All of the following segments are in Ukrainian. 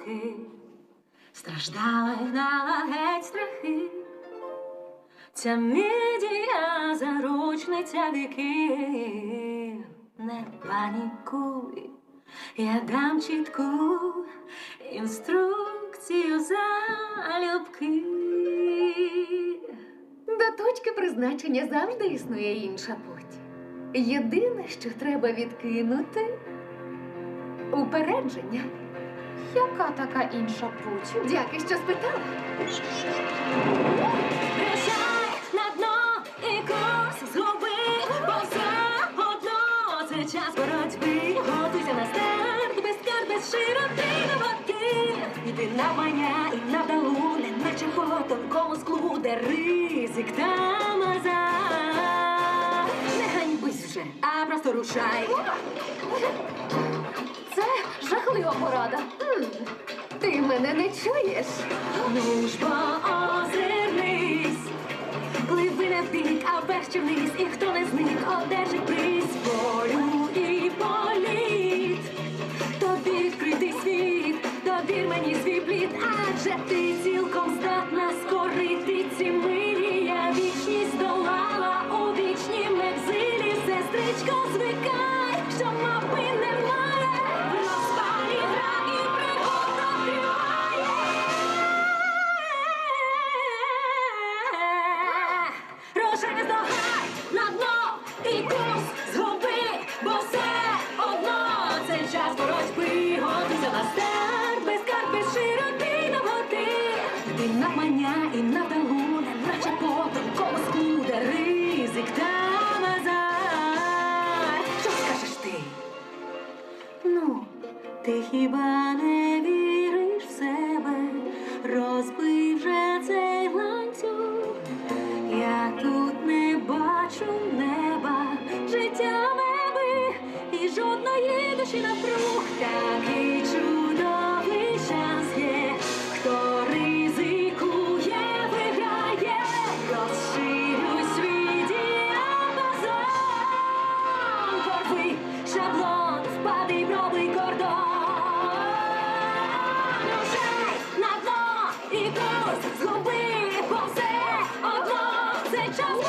роки, страждала й гнала геть страхи. Ця мідія заручниця віків. Не панікуй, я дам чітку інструкцію залюбки. До точки призначення завжди існує інша путь. Єдине, що треба відкинути упередження. Яка така інша путь? Дяки, що спитала. Присяй на дно і курс згуби, бо все одно це час боротьби. Готуйся на старт, без карт, без широти на боки. Іди на мання і на вдалу, не наче тонкому склу, де ризик там азарт. Не ганьбись вже, а просто рушай. Це порада. Ти мене не чуєш? Ну ж бо озирнись, пливи не вбік, а вверх вниз, і хто не зник, одержить приз волю і політ. Тобі відкритий світ, довір мені свій плід, адже ти цілком здатна скорити ці милі. Я вічність долала Не на дно і курс згуби, бо все одно це час боротьби. Готуйся на старт, без карт, без широти навгоди. Ти навмання і навдалу, не наче по тонкому де ризик та назад. Що скажеш ти? Ну, ти хіба не бачу неба, життя неби і жодної душі навкруг. Такий чудовий шанс є, хто ризикує, виграє, розширюй свій діапазон. Порви шаблон, впади, пробуй кордон. Рушай на дно і курс згуби, бо все одно це час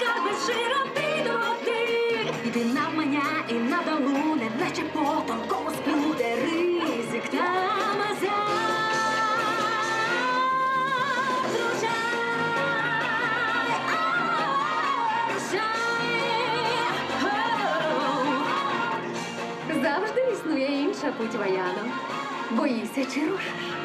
без широти до води. Іди навмання і надалу, не наче по тонкому склу, де ризик там азарт. Рушай, а, рушай, оу. Завжди існує інша путь Ваяно. Боїся чи рушиш?